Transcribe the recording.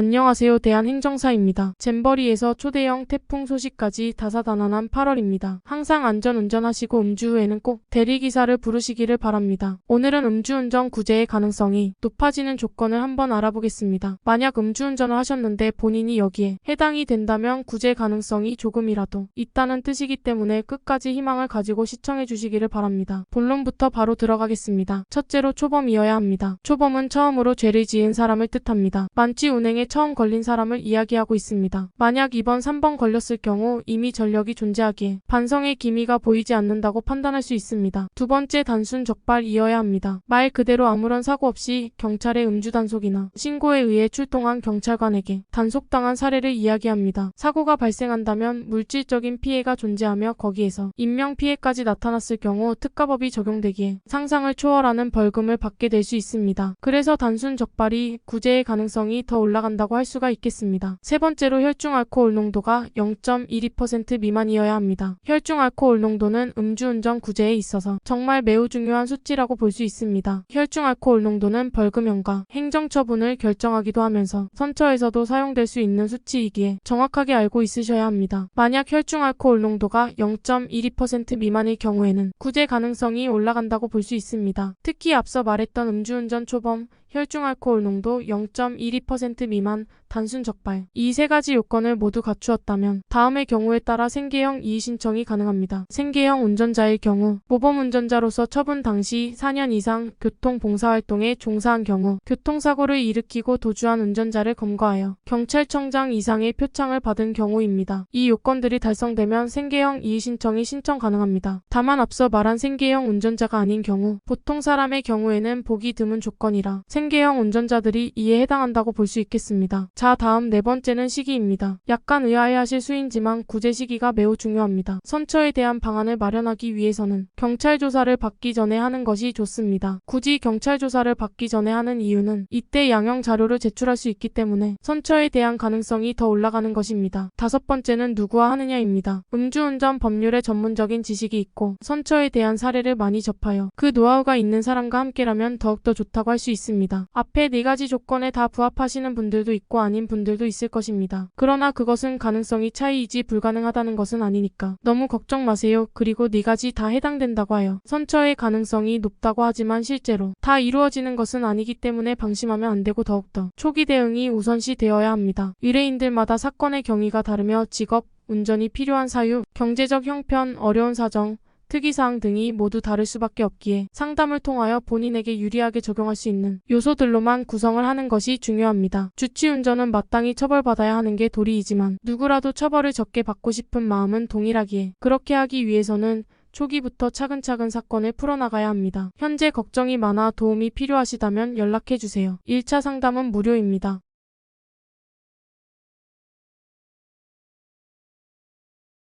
안녕하세요. 대한행정사입니다. 잼버리에서 초대형 태풍 소식까지 다사다난한 8월입니다. 항상 안전 운전하시고 음주 후에는 꼭 대리기사를 부르시기를 바랍니다. 오늘은 음주운전 구제의 가능성이 높아지는 조건을 한번 알아보겠습니다. 만약 음주운전을 하셨는데 본인이 여기에 해당이 된다면 구제 가능성이 조금이라도 있다는 뜻이기 때문에 끝까지 희망을 가지고 시청해 주시기를 바랍니다. 본론부터 바로 들어가겠습니다. 첫째로 초범이어야 합니다. 초범은 처음으로 죄를 지은 사람을 뜻합니다. 만취 운행에 처음 걸린 사람을 이야기하고 있습니다. 만약 이번 3번 걸렸을 경우 이미 전력이 존재하기에 반성의 기미가 보이지 않는다고 판단할 수 있습니다. 두 번째 단순 적발이어야 합니다. 말 그대로 아무런 사고 없이 경찰의 음주 단속이나 신고에 의해 출동한 경찰관에게 단속당한 사례를 이야기합니다. 사고가 발생한다면 물질적인 피해가 존재하며 거기에서 인명 피해까지 나타났을 경우 특가법이 적용되기에 상상을 초월하는 벌금을 받게 될 수 있습니다. 그래서 단순 적발이 구제의 가능성이 더 올라간다 고 할 수가 있겠습니다. 세 번째로 혈중 알코올 농도가 0.12% 미만이어야 합니다. 혈중 알코올 농도는 음주운전 구제에 있어서 정말 매우 중요한 수치라고 볼 수 있습니다. 혈중 알코올 농도는 벌금형과 행정처분을 결정하기도 하면서 선처에서도 사용될 수 있는 수치이기에 정확하게 알고 있으셔야 합니다. 만약 혈중 알코올 농도가 0.12% 미만일 경우에는 구제 가능성이 올라간다고 볼 수 있습니다. 특히 앞서 말했던 음주운전 초범, 혈중 알코올 농도 0.12% 미만, 단순 적발. 이 세 가지 요건을 모두 갖추었다면 다음의 경우에 따라 생계형 이의 신청이 가능합니다. 생계형 운전자일 경우 모범 운전자로서 처분 당시 4년 이상 교통 봉사활동에 종사한 경우 교통사고를 일으키고 도주한 운전자를 검거하여 경찰청장 이상의 표창을 받은 경우입니다. 이 요건들이 달성되면 생계형 이의 신청이 신청 가능합니다. 다만 앞서 말한 생계형 운전자가 아닌 경우 보통 사람의 경우에는 보기 드문 조건이라 생계형 운전자들이 이에 해당한다고 볼 수 있겠습니다. 자, 다음 네 번째는 시기입니다. 약간 의아해하실 수이지만 구제 시기가 매우 중요합니다. 선처에 대한 방안을 마련하기 위해서는 경찰 조사를 받기 전에 하는 것이 좋습니다. 굳이 경찰 조사를 받기 전에 하는 이유는 이때 양형 자료를 제출할 수 있기 때문에 선처에 대한 가능성이 더 올라가는 것입니다. 다섯 번째는 누구와 하느냐입니다. 음주운전 법률에 전문적인 지식이 있고 선처에 대한 사례를 많이 접하여 그 노하우가 있는 사람과 함께라면 더욱더 좋다고 할 수 있습 니다. 앞에 네 가지 조건에 다 부합하시는 분들도 있고 아닌 분들도 있을 것입니다. 그러나 그것은 가능성이 차이이지 불가능하다는 것은 아니니까 너무 걱정 마세요. 그리고 네 가지 다 해당된다고 하여 선처의 가능성이 높다고 하지만 실제로 다 이루어지는 것은 아니기 때문에 방심하면 안 되고 더욱더 초기 대응이 우선시 되어야 합니다. 의뢰인들마다 사건의 경위가 다르며 직업, 운전이 필요한 사유, 경제적 형편, 어려운 사정, 특이사항 등이 모두 다를 수밖에 없기에 상담을 통하여 본인에게 유리하게 적용할 수 있는 요소들로만 구성을 하는 것이 중요합니다. 주치운전은 마땅히 처벌받아야 하는 게 도리이지만 누구라도 처벌을 적게 받고 싶은 마음은 동일하기에 그렇게 하기 위해서는 초기부터 차근차근 사건을 풀어나가야 합니다. 현재 걱정이 많아 도움이 필요하시다면 연락해주세요. 1차 상담은 무료입니다.